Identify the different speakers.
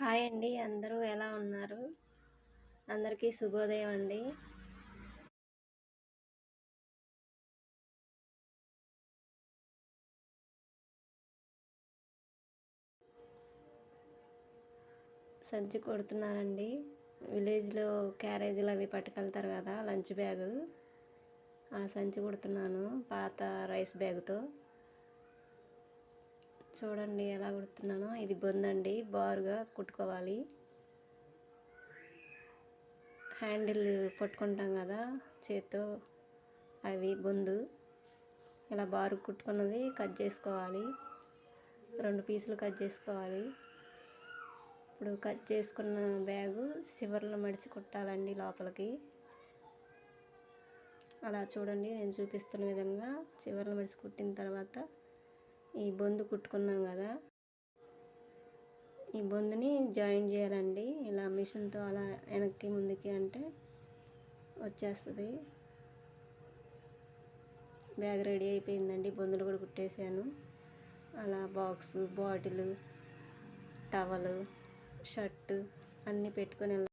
Speaker 1: Hi అండి. అందరూ ఎలా ఉన్నారు? అందరికీ శుభోదయం అండి. సంచి కొడుతున్నానండి. విలేజ్లో క్యారేజీలు అవి పట్టుకెళ్తారు కదా లంచ్ బ్యాగు. ఆ సంచి కుడుతున్నాను పాత రైస్ బ్యాగ్తో. చూడండి ఎలా కుడుతున్నానో. ఇది బొందండి బారుగా కుట్టుకోవాలి. హ్యాండిల్ పట్టుకుంటాం కదా చేత్తో అవి బొందు. ఇలా బారు కుట్టుకున్నది కట్ చేసుకోవాలి. రెండు పీసులు కట్ చేసుకోవాలి. ఇప్పుడు కట్ చేసుకున్న బ్యాగు చివరిలో మడిచి కుట్టాలండి లోపలికి. అలా చూడండి నేను చూపిస్తున్న విధంగా చివరిలో మడిచి కుట్టిన తర్వాత ఈ బొందు కుట్టుకున్నాం కదా. ఈ బొందుని జాయిన్ చేయాలండి. ఇలా మిషన్తో అలా వెనక్కి ముందుకి అంటే వచ్చేస్తుంది. బ్యాగ్ రెడీ అయిపోయిందండి. బొందులు కూడా కుట్టేశాను. అలా బాక్స్ బాటిల్ టవలు షర్టు అన్నీ పెట్టుకొని